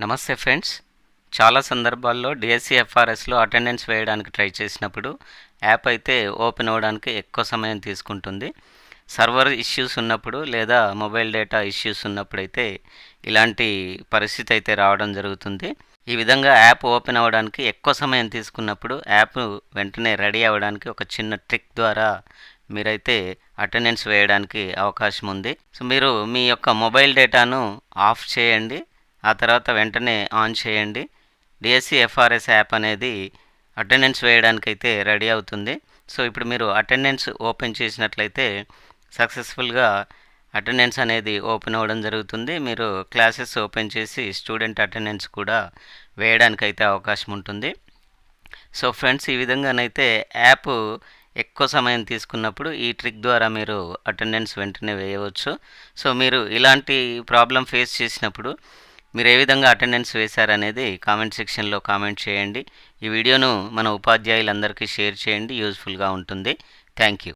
నమస్తే ఫ్రెండ్స్. చాలా సందర్భాల్లో డిఎస్సిఎఫ్ఆర్ఎస్లో అటెండెన్స్ వేయడానికి ట్రై చేసినప్పుడు యాప్ అయితే ఓపెన్ అవ్వడానికి ఎక్కువ సమయం తీసుకుంటుంది. సర్వర్ ఇష్యూస్ ఉన్నప్పుడు లేదా మొబైల్ డేటా ఇష్యూస్ ఉన్నప్పుడు అయితే ఇలాంటి పరిస్థితి అయితే రావడం జరుగుతుంది. ఈ విధంగా యాప్ ఓపెన్ అవ్వడానికి ఎక్కువ సమయం తీసుకున్నప్పుడు యాప్ వెంటనే రెడీ అవ్వడానికి ఒక చిన్న ట్రిక్ ద్వారా మీరైతే అటెండెన్స్ వేయడానికి అవకాశం ఉంది. సో మీరు మీ యొక్క మొబైల్ డేటాను ఆఫ్ చేయండి. ఆ తర్వాత వెంటనే ఆన్ చేయండి. డిఎస్సి ఎఫ్ఆర్ఎస్ యాప్ అనేది అటెండెన్స్ వేయడానికైతే రెడీ అవుతుంది. సో ఇప్పుడు మీరు అటెండెన్స్ ఓపెన్ చేసినట్లయితే సక్సెస్ఫుల్గా అటెండెన్స్ అనేది ఓపెన్ అవ్వడం జరుగుతుంది. మీరు క్లాసెస్ ఓపెన్ చేసి స్టూడెంట్ అటెండెన్స్ కూడా వేయడానికి అయితే అవకాశం ఉంటుంది. సో ఫ్రెండ్స్ ఈ విధంగానైతే యాప్ ఎక్కువ సమయం తీసుకున్నప్పుడు ఈ ట్రిక్ ద్వారా మీరు అటెండెన్స్ వెంటనే వేయవచ్చు. సో మీరు ఇలాంటి ప్రాబ్లం ఫేస్ చేసినప్పుడు మీరు ఏ విధంగా అటెండెన్స్ వేశారనేది కామెంట్ సెక్షన్లో కామెంట్ చేయండి. ఈ వీడియోను మన ఉపాధ్యాయులందరికీ షేర్ చేయండి. యూజ్ఫుల్గా ఉంటుంది. Thank you